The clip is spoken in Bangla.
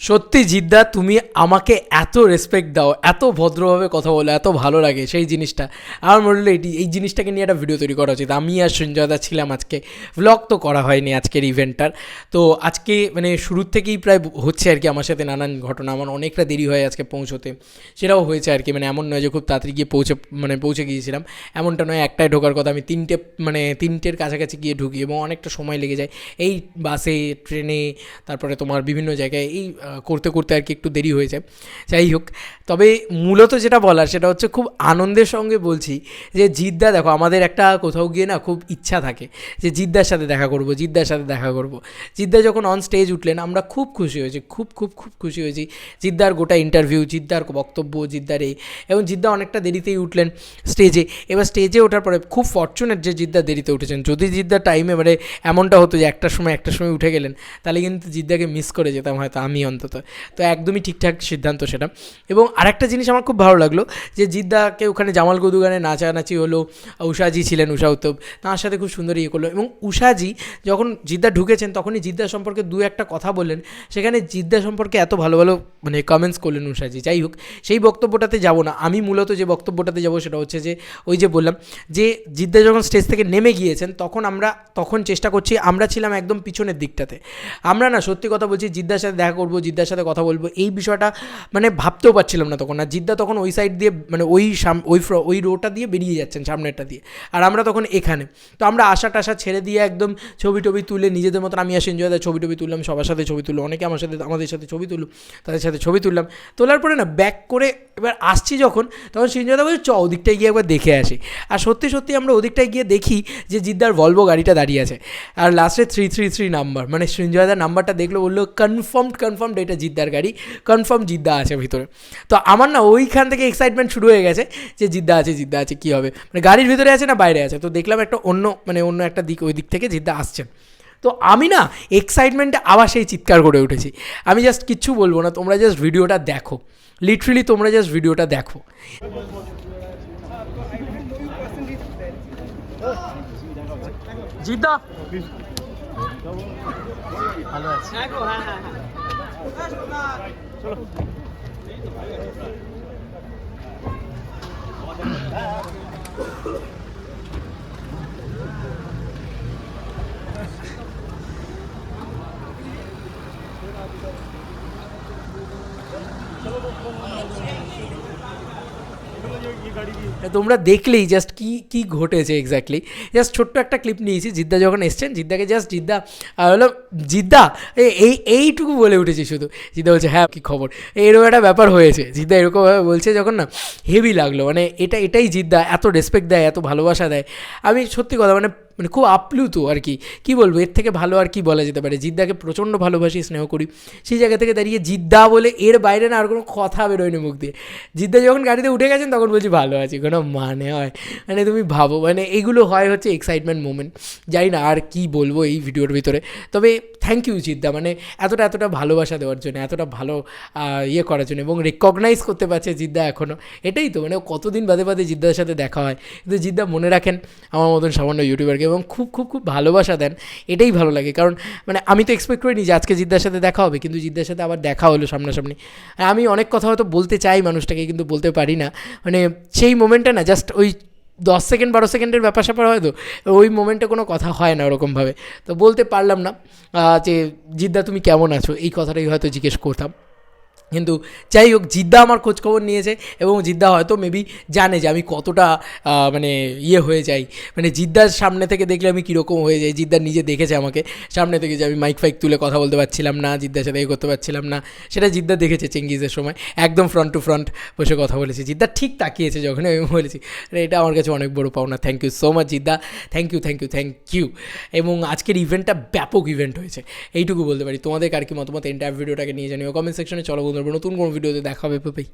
সত্যি জিদ্দা, তুমি আমাকে এত রেসপেক্ট দাও, এত ভদ্রভাবে কথা বলো, এত ভালো লাগে সেই জিনিসটা। আমার মনে হলো এটি এই জিনিসটাকে নিয়ে একটা ভিডিও তৈরি করা উচিত। আমি আর সঞ্জয়দা ছিলাম আজকে। ব্লগ তো করা হয়নি আজকের ইভেন্টটার তো আজকে মানে শুরুর থেকেই প্রায় হচ্ছে আর কি আমার সাথে নানান ঘটনা। আমার অনেকটা দেরি হয় আজকে পৌঁছতে। সেটাও হয়েছে আর কি। মানে এমন নয় যে খুব তাড়াতাড়ি গিয়ে পৌঁছে মানে পৌঁছে গিয়েছিলাম। এমনটা নয় একটাই ঢোকার কথা। আমি তিনটে মানে তিনটের কাছাকাছি গিয়ে ঢুকি এবং অনেকটা সময় লেগে যায়। এই বাসে, ট্রেনে, তারপরে তোমার বিভিন্ন জায়গায় এই করতে করতে আর কি একটু দেরি হয়ে যায়। যাই হোক, তবে মূলত যেটা বলার সেটা হচ্ছে খুব আনন্দের সঙ্গে বলছি যে জিদ্দা দেখো, আমাদের একটা কোথাও গিয়ে না খুব ইচ্ছা থাকে যে জিদ্দার সাথে দেখা করব, জিদ্দার সাথে দেখা করব। জিদ্দা যখন অন স্টেজ উঠলেন, আমরা খুব খুশি হয়েছি, খুব খুব খুব খুশি হয়েছি। জিদ্দার গোটা ইন্টারভিউ জিদ্দার বক্তব্য, জিদ্দার এই, এবং জিদ্দা অনেকটা দেরিতেই উঠলেন স্টেজে এবার স্টেজে ওঠার পরে খুব ফর্চুনেট যে জিদ্দা দেরিতে উঠেছেন। যদি জিদ্দার টাইমে মানে এমনটা হতো যে একটার সময় একটার সময় উঠে গেলেন, তাহলে কিন্তু জিদ্দাকে মিস করে যেতাম হয়তো আমি অন্তত তো একদমই ঠিকঠাক সিদ্ধান্ত সেটা। এবং আরেকটা জিনিস আমার খুব ভালো লাগল যে জিদ্দাকে ওখানে জামাল গদু গানে নাচানাচি হলো উষাজি ছিলেন উষা উত্তব, তার সাথে খুব সুন্দর ইয়ে করল। এবং উষাজি যখন জিদ্দা ঢুকেছেন, তখনই জিদ্দা সম্পর্কে দু একটা কথা বললেন, সেখানে জিদ্দা সম্পর্কে এত ভালো ভালো মানে কমেন্টস করলেন উষাজি যাই হোক, সেই বক্তব্যটাতে যাব না। আমি মূলত যে বক্তব্যটাতে যাব সেটা হচ্ছে যে, ওই যে বললাম যে জিদ্দা যখন স্টেজ থেকে নেমে গিয়েছেন, তখন আমরা, তখন চেষ্টা করছি, আমরা ছিলাম একদম পিছনের দিকটাতে। আমরা না সত্যি কথা বলছি, জিদ্দার সাথে দেখা করব জিদ্দার সাথে কথা বলব, এই বিষয়টা মানে ভাবতেও পারছিলাম না তখন। আর জিদ্দা তখন ওই সাইড দিয়ে মানে ওই সাম, ওই ফ্র- ওই রোটা দিয়ে বেরিয়ে যাচ্ছেন সামনেরটা দিয়ে। আর আমরা তখন এখানে। তো আমরা আশা টাশা ছেড়ে দিয়ে একদম ছবি টবি তুলে নিজেদের মতন, আমি আর সঞ্জয়দা ছবি টবি তুললাম, সবার সাথে ছবি তুললো, অনেকে আমার সাথে, আমাদের সাথে ছবি তুললো, তাদের সাথে ছবি তুললাম। তোলার পরে না ব্যাক করে এবার আসছি যখন, তখন সঞ্জয়দা বলছে, চ, ওদিকটায় গিয়ে একবার দেখে আসি। আর সত্যি সত্যি আমরা ওদিকটায় গিয়ে দেখি যে জিদ্দার ভলভো গাড়িটা দাঁড়িয়ে আছে। আর লাস্টে থ্রি থ্রি থ্রি নাম্বার মানে সঞ্জয়দার নাম্বারটা দেখল, বলল কনফার্মড কনফার্মড এটা জিদ্দার গাড়ি। কনফার্ম জিদ্দা আছে ভিতরে। তো আমার না ওইখান থেকে এক্সাইটমেন্ট শুরু হয়ে গেছে যে জিদ্দা আছে জিদ্দা আছে, কী হবে? মানে গাড়ির ভিতরে আছে না বাইরে আছে? তো দেখলাম একটা অন্য মানে অন্য একটা দিক, ওই দিক থেকে জিদ্দা আসছেন তো আমি না এক্সাইটমেন্টে আবার সেই চিৎকার করে উঠেছি। আমি জাস্ট কিচ্ছু বলব না, তোমরা জাস্ট ভিডিওটা দেখো। লিটারেলি তোমরা জাস্ট ভিডিওটা দেখো। জিদ্দা! ভালো আছে। 干什么呢？走了。哎，怎么越走越远？走吧，走吧，来来。走了。তোমরা দেখলেই জাস্ট কি কি ঘটেছে এক্স্যাক্টলি জাস্ট ছোট্ট একটা ক্লিপ নিয়েছি, জিদ্দা যখন এসছেন, জিদ্দাকে জাস্ট জিদ্দা হলো জিদ্দা এই, এইটুকু বলে উঠেছি শুধু। জিদ্দা বলছে হ্যাঁ কী খবর? এরকম একটা ব্যাপার হয়েছে। জিদ্দা এরকমভাবে বলছে যখন না হেভি লাগল। মানে এটা, এটাই জিদ্দা, এত রেসপেক্ট দেয়, এত ভালোবাসা দেয়। আমি সত্যি কথা মানে মানে খুব আপ্লুত আর কি। কী বলব? এর থেকে ভালো আর কি বলা যেতে পারে। জিদ্দাকে প্রচণ্ড ভালোবাসি, স্নেহ করি। সেই জায়গা থেকে দাঁড়িয়ে জিদ্দা বলে এর বাইরে না আর কোনো কথা বেরোয়নি মুখ দিয়ে। জিদ্দা যখন গাড়িতে উঠে গেছেন, তখন বলছি, ভালো আছি, কোনো মানে হয়? মানে তুমি ভাবো মানে এগুলো হয় হচ্ছে এক্সাইটমেন্ট মোমেন্ট জানি না আর কি বলব এই ভিডিওর ভিতরে। তবে থ্যাংক ইউ জিদ্দা মানে এতটা এতটা ভালোবাসা দেওয়ার জন্য, এতটা ভালো ইয়ে করার জন্য এবং রেকগনাইজ করতে পারছে জিদ্দা এখনও এটাই তো মানে কতদিন বাদে বাদে জিদ্দার সাথে দেখা হয়। কিন্তু জিদ্দা মনে রাখেন, আমার মতন সামান্য ইউটিউবারকে এবং খুব খুব খুব ভালোবাসা দেন। এটাই ভালো লাগে। কারণ মানে আমি তো এক্সপেক্ট করিনি যে আজকে জিদ্দার সাথে দেখা হবে, কিন্তু জিদ্দার সাথে আবার দেখা হলো সামনাসামনি। আর আমি অনেক কথা হয়তো বলতে চাই মানুষটাকে, কিন্তু বলতে পারি না। মানে সেই মোমেন্টটা না জাস্ট ওই দশ সেকেন্ড, বারো সেকেন্ডের ব্যাপার স্যাপার হয়তো, ওই মোমেন্টে কোনো কথা হয় না ওরকমভাবে। তো বলতে পারলাম না যে জিদ্দা তুমি কেমন আছো? এই কথাটাই হয়তো জিজ্ঞেস করতাম। কিন্তু যাই হোক, জিদ্দা আমার খোঁজখবর নিয়েছে এবং জিদ্দা হয়তো মেবি জানে যে আমি কতটা মানে ইয়ে হয়ে যাই। মানে জিদ্দার সামনে থেকে দেখলে আমি কীরকম হয়ে যাই। জিদ্দা নিজে দেখেছে আমাকে। সামনে থেকে যে আমি মাইক ফাইক তুলে কথা বলতে পারছিলাম না, জিদ্দার সাথে করতে পারছিলাম না, সেটা জিদ্দা দেখেছে চেঙ্গিজের সময়। একদম ফ্রন্ট টু ফ্রন্ট বসে কথা বলেছি। জিদ্দা ঠিক তাকিয়েছে যখন আমি বলেছি এটা আমার কাছে অনেক বড় পাওনা। Thank you so much Jeddah. Thank you thank you thank you এবং আজকের ইভেন্টটা ব্যাপক ইভেন্ট হয়েছে। এইটুকু বলতে পারি। তোমাদের আর কি মতামত? এন্টার ভিডিওটাকে নিয়ে জানিও। কমেন্ট সেকশনে চলো বন্ধুরা নতুন কোনো ভিডিওতে দেখা হবে পেপেই